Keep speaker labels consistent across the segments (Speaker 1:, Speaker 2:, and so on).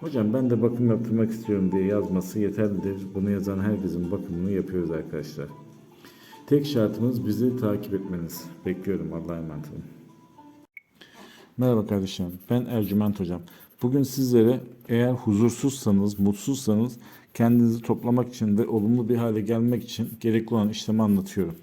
Speaker 1: Hocam ben de bakım yaptırmak istiyorum diye yazması yeterlidir. Bunu yazan herkesin bakımını yapıyoruz arkadaşlar. Tek şartımız bizi takip etmeniz. Bekliyorum Allah'a emanet olun. Merhaba kardeşlerim. Ben Ercüment Hocam. Bugün sizlere eğer huzursuzsanız, mutsuzsanız kendinizi toplamak için ve olumlu bir hale gelmek için gerekli olan işlemi anlatıyorum.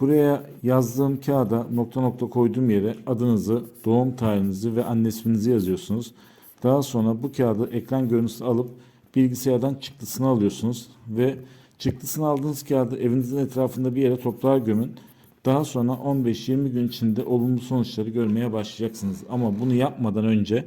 Speaker 1: Buraya yazdığım kağıda nokta nokta koyduğum yere adınızı, doğum tarihinizi ve anne isminizi yazıyorsunuz. Daha sonra bu kağıdı ekran görüntüsü alıp bilgisayardan çıktısını alıyorsunuz ve çıktısını aldığınız kağıdı evinizin etrafında bir yere toprağa gömün. Daha sonra 15-20 gün içinde olumlu sonuçları görmeye başlayacaksınız. Ama bunu yapmadan önce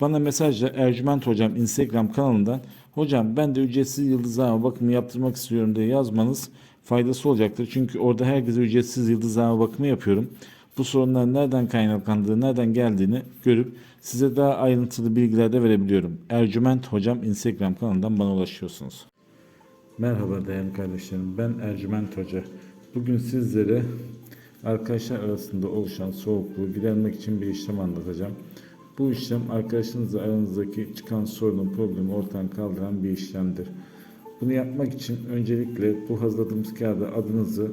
Speaker 1: bana mesajla Ercüment Hocam Instagram kanalından Hocam ben de ücretsiz yıldızlama bakımı yaptırmak istiyorum diye yazmanız faydası olacaktır. Çünkü orada herkese ücretsiz yıldızlama bakımı yapıyorum. Bu sorunların nereden kaynaklandığı, nereden geldiğini görüp size daha ayrıntılı bilgiler de verebiliyorum. Ercüment Hocam Instagram kanalından bana ulaşıyorsunuz. Merhaba değerli kardeşlerim. Ben Ercüment Hoca. Bugün sizlere arkadaşlar arasında oluşan soğukluğu gidermek için bir işlem anlatacağım. Bu işlem arkadaşınızla aranızdaki çıkan sorunun problemi ortadan kaldıran bir işlemdir. Bunu yapmak için öncelikle bu hazırladığımız kağıda adınızı,